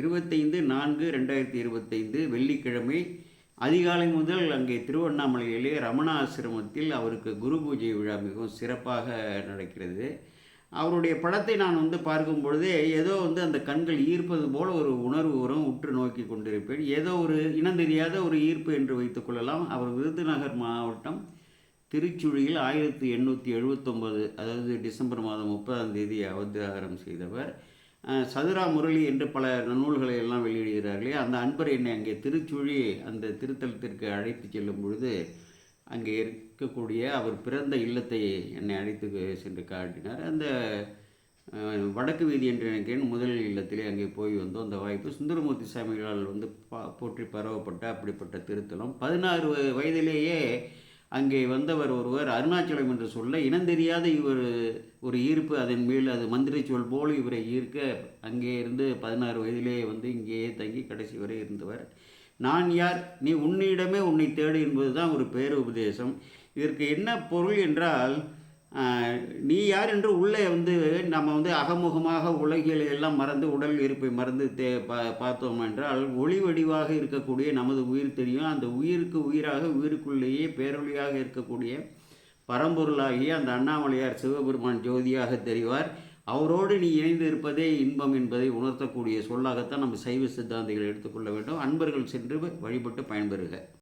இருபத்தைந்து நான்கு ரெண்டாயிரத்தி இருபத்தைந்து வெள்ளிக்கிழமை அதிகாலை முதல் அங்கே திருவண்ணாமலையிலே ரமண ஆசிரமத்தில் அவருக்கு குரு பூஜை விழா மிகவும் சிறப்பாக நடக்கிறது. அவருடைய படத்தை நான் வந்து பார்க்கும் பொழுதே ஏதோ வந்து அந்த கண்கள் ஈர்ப்பது போல் ஒரு உணர்வு வரும் உற்று நோக்கி கொண்டிருப்பேன். ஏதோ ஒரு இனம் தெரியாத ஒரு ஈர்ப்பு என்று வைத்துக்கொள்ளலாம் அவர் விருதுநகர் மாவட்டம் திருச்சுழியில் ஆயிரத்தி எண்ணூற்றி எழுபத்தொம்பது அதாவது டிசம்பர் மாதம் முப்பதாம் தேதி அவதாரம் செய்தவர். சதுரா முரளி என்று பல நூல்களை எல்லாம் வெளியிடுகிறார்களே அந்த அன்பர் என்னை அங்கே திருச்சுழி அந்த திருத்தலத்திற்கு அழைத்து செல்லும் பொழுது அங்கே இருக்கக்கூடிய அவர் பிறந்த இல்லத்தை என்னை அழைத்து சென்று காட்டினார். அந்த வடக்கு வீதி என்று நினைக்கிறேன் முதல் இல்லத்திலே அங்கே போய் வந்தோம். அந்த வாய்ப்பு சுந்தரமூர்த்தி சாமிகளால் வந்து பா போற்றி பரவப்பட்ட அப்படிப்பட்ட திருத்தலம். பதினாறு வயதிலேயே அங்கே வந்தவர் ஒருவர் அருணாச்சலம் என்று சொல்ல இனந்தெரியாத இவர் ஒரு ஈர்ப்பு அதன் மேல் அது மந்திரி சொல் போல் இவரை ஈர்க்க. அங்கே இருந்து பதினாறு வயதிலே வந்து இங்கேயே தங்கி கடைசி வரை இருந்தவர். நான் யார்? நீ உன்னிடமே உன்னை தேடு என்பது தான் ஒரு பேருபதேசம். இதற்கு என்ன பொருள் என்றால் நீ யார் என்று உள்ளே வந்து நம்ம வந்து அகமுகமாக உலகில் எல்லாம் மறந்து உடல் இருப்பை மறந்து தே பா பார்த்தோம் என்றால் ஒளி வடிவாக இருக்கக்கூடிய நமது உயிர் தெரியும். அந்த உயிருக்கு உயிராக உயிருக்குள்ளேயே பேரொழியாக இருக்கக்கூடிய பரம்பொருளாகிய அந்த அண்ணாமலையார் சிவபெருமான் ஜோதியாக தெரிவார். அவரோடு நீ இணைந்து இருப்பதே இன்பம் என்பதை உணர்த்தக்கூடிய சொல்லாகத்தான் நம்ம சைவ சித்தாந்திகள் எடுத்துக்கொள்ள வேண்டும். அன்பர்கள் சென்று வழிபட்டு பயன்பெறுக.